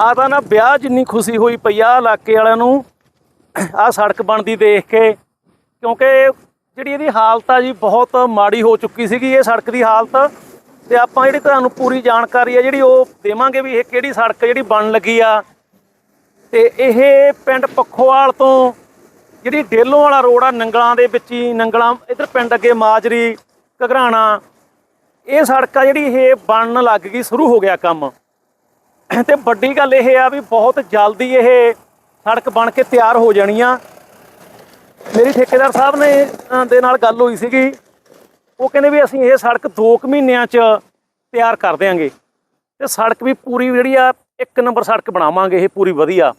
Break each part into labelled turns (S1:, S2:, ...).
S1: ਆ ਤਾਂ ਨਾ ਵਿਆਹ ਜਿੰਨੀ ਖੁਸ਼ੀ ਹੋਈ ਪਈ ਆ ਇਲਾਕੇ ਵਾਲਿਆਂ ਨੂੰ, ਆ ਸੜਕ ਬਣਦੀ ਦੇਖ ਕੇ, ਕਿਉਂਕਿ ਜਿਹੜੀ ਇਹਦੀ ਹਾਲਤ ਆ ਜੀ ਬਹੁਤ ਮਾੜੀ ਹੋ ਚੁੱਕੀ ਸੀਗੀ ਇਹ ਸੜਕ ਦੀ ਹਾਲਤ। ਤੇ ਆਪਾਂ ਜਿਹੜੀ ਤੁਹਾਨੂੰ ਪੂਰੀ ਜਾਣਕਾਰੀ ਆ ਜਿਹੜੀ ਉਹ ਦੇਵਾਂਗੇ ਵੀ ਇਹ ਕਿਹੜੀ ਸੜਕ ਜਿਹੜੀ ਬਣਨ ਲੱਗੀ ਆ। ਤੇ ਇਹ ਪਿੰਡ ਪੱਖੋਵਾਲ ਤੋਂ ਜਿਹੜੀ ਡੇਲੋਂ ਵਾਲਾ ਰੋਡ ਆ, ਨੰਗਲਾਂ ਦੇ ਵਿੱਚ ਹੀ, ਨੰਗਲਾਂ ਇਧਰ ਪਿੰਡ ਅੱਗੇ ਮਾਜਰੀ, ਘਗਰਾਣਾ, ਇਹ ਸੜਕ ਆ ਜਿਹੜੀ ਇਹ ਬਣਨ ਲੱਗ ਗਈ, ਸ਼ੁਰੂ ਹੋ ਗਿਆ ਕੰਮ। ਤੇ ਵੱਡੀ ਗੱਲ ਇਹ ਆ ਵੀ ਬਹੁਤ ਜਲਦੀ ਇਹ ਸੜਕ ਬਣ ਕੇ ਤਿਆਰ ਹੋ ਜਾਣੀ ਆ। ਮੇਰੀ ਠੇਕੇਦਾਰ ਸਾਹਿਬ ਨੇ ਦੇ ਨਾਲ ਗੱਲ ਹੋਈ ਸੀਗੀ। ਉਹ ਕਹਿੰਦੇ ਵੀ ਅਸੀਂ ਇਹ ਸੜਕ 2 ਮਹੀਨਿਆਂ 'ਚ ਤਿਆਰ ਕਰ ਦਿਆਂਗੇ। ਤੇ ਸੜਕ ਵੀ ਪੂਰੀ ਜਿਹੜੀ ਆ, ਇੱਕ ਨੰਬਰ ਸੜਕ ਬਣਾਵਾਂਗੇ ਇਹ ਪੂਰੀ ਵਧੀਆ।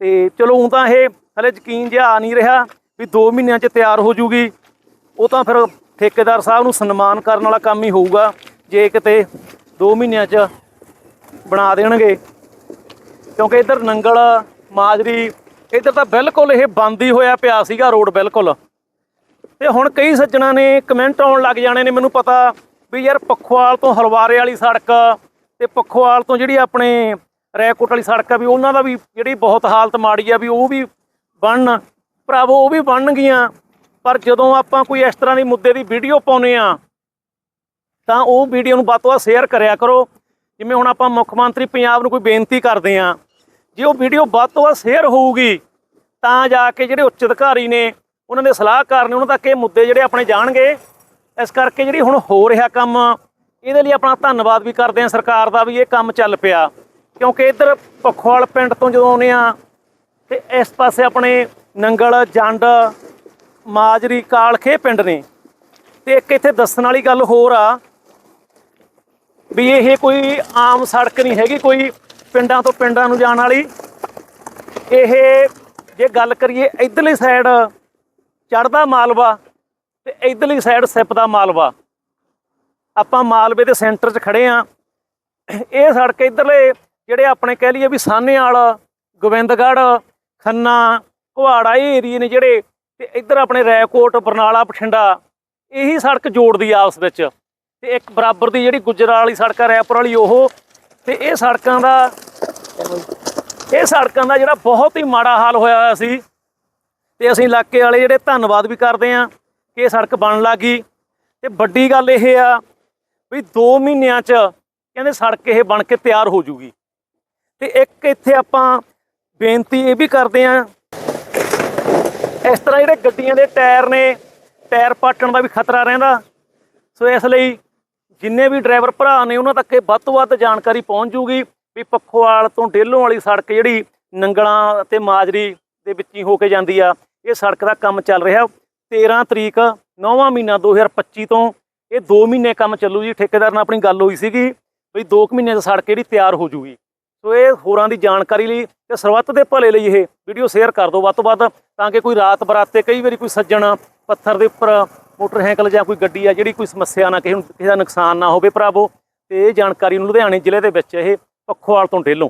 S1: ਤੇ ਚਲੋ ਹੁਣ ਤਾਂ ਇਹ ਹਲੇ ਯਕੀਨ ਜਿਹਾ ਆ ਨਹੀਂ ਰਿਹਾ ਵੀ 2 ਮਹੀਨਿਆਂ 'ਚ ਤਿਆਰ ਹੋ ਜੂਗੀ। ਉਹ ਤਾਂ ਫਿਰ ਠੇਕੇਦਾਰ ਸਾਹਿਬ ਨੂੰ ਸਨਮਾਨ ਕਰਨ ਵਾਲਾ ਕੰਮ ਹੀ ਹੋਊਗਾ। ਜੇ ਕਿਤੇ 2 ਮਹੀਨਿਆਂ 'ਚ ਬਣਾ ਦੇਣਗੇ। ਕਿਉਂਕਿ ਇੱਧਰ ਨੰਗਲ, ਮਾਜਰੀ, ਇੱਧਰ ਤਾਂ ਬਿਲਕੁਲ ਇਹ ਬੰਦ ਹੀ ਹੋਇਆ ਪਿਆ ਸੀਗਾ ਰੋਡ ਬਿਲਕੁਲ। ਤੇ ਹੁਣ ਕਈ ਸੱਜਣਾ ਨੇ ਕਮੈਂਟ ਆਉਣ ਲੱਗ ਜਾਣੇ ਨੇ, ਮੈਨੂੰ ਪਤਾ ਵੀ ਯਾਰ ਪੱਖੋਵਾਲ ਤੋਂ ਹਲਵਾਰੇ ਵਾਲੀ ਸੜਕ ਤੇ ਪੱਖੋਵਾਲ ਤੋਂ ਜਿਹੜੀ ਆਪਣੇ ਰੈਕੋਟ ਵਾਲੀ ਸੜਕ ਆ ਵੀ ਉਹਨਾਂ ਦਾ ਵੀ ਜਿਹੜੀ ਬਹੁਤ ਹਾਲਤ ਮਾੜੀ ਆ ਵੀ ਉਹ ਵੀ ਬਣਨ। ਭਰਾਵੋ, ਉਹ ਵੀ ਬਣਨਗੀਆਂ। ਪਰ ਜਦੋਂ ਆਪਾਂ ਕੋਈ ਇਸ ਤਰ੍ਹਾਂ ਦੀ ਮੁੱਦੇ ਦੀ ਵੀਡੀਓ ਪਾਉਨੇ ਆ ਤਾਂ ਉਹ ਵੀਡੀਓ ਨੂੰ ਵੱਧ ਤੋਂ ਵੱਧ ਸ਼ੇਅਰ ਕਰਿਆ ਕਰੋ। ਜਿਵੇਂ ਹੁਣ ਆਪਾਂ ਮੁੱਖ ਮੰਤਰੀ ਪੰਜਾਬ ਨੂੰ ਕੋਈ ਬੇਨਤੀ ਕਰਦੇ ਆ ਜੇ ਉਹ ਵੀਡੀਓ ਵੱਧ ਤੋਂ ਵੱਧ ਸ਼ੇਅਰ ਹੋਊਗੀ, ਤਾਂ ਜਾ ਕੇ ਜਿਹੜੇ ਉੱਚ ਅਧਿਕਾਰੀ ਨੇ, ਉਹਨਾਂ ਦੇ ਸਲਾਹਕਾਰ ਨੇ, ਉਹਨਾਂ ਤੱਕ ਇਹ ਮੁੱਦੇ ਜਿਹੜੇ ਆਪਣੇ ਜਾਣਗੇ। ਇਸ ਕਰਕੇ ਜਿਹੜੀ ਹੁਣ ਹੋ ਰਿਹਾ ਕੰਮ, ਇਹਦੇ ਲਈ ਆਪਣਾ ਧੰਨਵਾਦ ਵੀ ਕਰਦੇ ਆ ਸਰਕਾਰ ਦਾ ਵੀ ਇਹ ਕੰਮ ਚੱਲ ਪਿਆ। ਕਿਉਂਕਿ ਇੱਧਰ ਪਖਵਾਲ ਪਿੰਡ ਤੋਂ ਜਦੋਂ ਆਉਂਦੇ ਆ ਤੇ ਇਸ ਪਾਸੇ ਆਪਣੇ ਨੰਗਲ, ਜੰਡ, ਮਾਜਰੀ, ਕਾਲਖੇ ਪਿੰਡ ਨੇ। ਤੇ ਇੱਕ ਇੱਥੇ ਦੱਸਣ ਵਾਲੀ ਗੱਲ ਹੋਰ ਆ ਵੀ ਇਹ ਕੋਈ ਆਮ ਸੜਕ ਨਹੀਂ ਹੈਗੀ, ਕੋਈ ਪਿੰਡਾਂ ਤੋਂ ਪਿੰਡਾਂ ਨੂੰ ਜਾਣ ਵਾਲੀ। ਇਹ ਜੇ ਗੱਲ ਕਰੀਏ ਇਧਰਲੀ ਸਾਈਡ ਚੜਦਾ ਮਾਲਵਾ ਤੇ ਇਧਰਲੀ ਸਾਈਡ ਸਿੱਪਦਾ ਮਾਲਵਾ। ਆਪਾਂ ਮਾਲਵੇ ਦੇ ਸੈਂਟਰ 'ਚ ਖੜੇ ਆ। ਇਹ ਸੜਕ ਇਧਰਲੇ ਜਿਹੜੇ ਆਪਣੇ ਕਹਿ ਲਈਏ ਵੀ ਸਾਹਨੇਵਾਲ, ਗੋਬਿੰਦਗੜ੍ਹ, ਖੰਨਾ ਕੁਹਾੜਾ ਇਹ ਏਰੀਏ ਨੇ ਜਿਹੜੇ, ਤੇ ਇੱਧਰ ਆਪਣੇ ਰੈਕੋਟ ਬਰਨਾਲਾ, ਬਠਿੰਡਾ, ਇਹੀ ਸੜਕ ਜੋੜਦੀ ਆ ਆਪਸ ਵਿੱਚ। ਤੇ ਇੱਕ ਬਰਾਬਰ ਦੀ ਜਿਹੜੀ ਗੁਜਰਾਲ ਵਾਲੀ ਸੜਕ ਆ ਰੈਪੁਰ ਵਾਲੀ ਉਹ, ਤੇ ਇਹ ਸੜਕਾਂ ਦਾ, ਇਹ ਸੜਕਾਂ ਦਾ ਜਿਹੜਾ ਬਹੁਤ ਹੀ ਮਾੜਾ ਹਾਲ ਹੋਇਆ ਹੋਇਆ ਸੀ। ਤੇ ਅਸੀਂ ਇਲਾਕੇ ਵਾਲੇ ਜਿਹੜੇ ਧੰਨਵਾਦ ਵੀ ਕਰਦੇ ਆ ਕਿ ਇਹ ਸੜਕ ਬਣ ਲੱਗੀ ਤੇ ਵੱਡੀ ਗੱਲ ਇਹ ਆ ਵੀ 2 ਮਹੀਨਿਆਂ 'ਚ ਕਹਿੰਦੇ ਸੜਕ ਇਹ ਬਣ ਕੇ ਤਿਆਰ ਹੋ ਜੂਗੀ। ਤੇ ਇੱਕ ਇੱਥੇ ਆਪਾਂ ਬੇਨਤੀ ਇਹ ਵੀ ਕਰਦੇ ਆ ਇਸ ਤਰ੍ਹਾਂ ਜਿਹੜੇ ਗੱਡੀਆਂ ਦੇ ਟਾਇਰ ਨੇ, ਟਾਇਰ ਪਾਟਣ ਦਾ ਵੀ ਖਤਰਾ ਰਹਿੰਦਾ। ਸੋ ਇਸ ਲਈ ਜਿੰਨੇ ਵੀ ਡਰਾਈਵਰ ਭਰਾ ਨੇ, ਉਹਨਾਂ ਤੱਕ ਇਹ ਵੱਧ ਤੋਂ ਵੱਧ ਜਾਣਕਾਰੀ ਪਹੁੰਚ ਜੂਗੀ ਵੀ ਪੱਖੋਵਾਲ ਤੋਂ ਡੇਲੋਂ ਵਾਲੀ ਸੜਕ ਜਿਹੜੀ ਨੰਗਲਾਂ ਤੇ ਮਾਜਰੀ ਦੇ ਵਿੱਚ ਹੀ ਹੋ ਕੇ ਜਾਂਦੀ ਆ, ਇਹ ਸੜਕ ਦਾ ਕੰਮ ਚੱਲ ਰਿਹਾ। 13 ਤਰੀਕ 9ਵਾਂ ਮਹੀਨਾ 2025 ਤੋਂ ਇਹ 2 ਮਹੀਨੇ ਕੰਮ ਚੱਲੂ ਜੀ। ਠੇਕੇਦਾਰ ਨਾਲ ਆਪਣੀ ਗੱਲ ਹੋਈ ਸੀਗੀ ਵੀ 2 ਮਹੀਨਿਆਂ 'ਚ ਸੜਕ ਜਿਹੜੀ ਤਿਆਰ ਹੋ ਜੂਗੀ। ਸੋ ਇਹ ਹੋਰਾਂ ਦੀ ਜਾਣਕਾਰੀ ਲਈ ਤੇ ਸਰਬੱਤ ਦੇ ਭਲੇ ਲਈ ਇਹ ਵੀਡੀਓ ਸ਼ੇਅਰ ਕਰ ਦਿਓ ਵੱਧ ਤੋਂ ਵੱਧ, ਤਾਂ ਕਿ ਕੋਈ ਰਾਤ ਬਰਾਤੇ ਕਈ ਵਾਰੀ ਕੋਈ ਸੱਜਣ ਪੱਥਰ ਦੇ ਉੱਪਰ ਮੋਟਰਸਾਈਕਲ ਜਾਂ ਕੋਈ ਗੱਡੀ ਆ ਜਿਹੜੀ ਕੋਈ ਸਮੱਸਿਆ ਨਾ ਕਿਸੇ ਨੂੰ ਕਿਸੇ ਦਾ ਨੁਕਸਾਨ ਨਾ ਹੋਵੇ ਭਰਾਵੋ। ਤੇ ਇਹ ਜਾਣਕਾਰੀ ਨੂੰ ਲੁਧਿਆਣੇ ਜ਼ਿਲ੍ਹੇ ਦੇ ਵਿੱਚ ਇਹ ਪੱਖੋਵਾਲ ਤੋਂ ਢੇਲੋਂ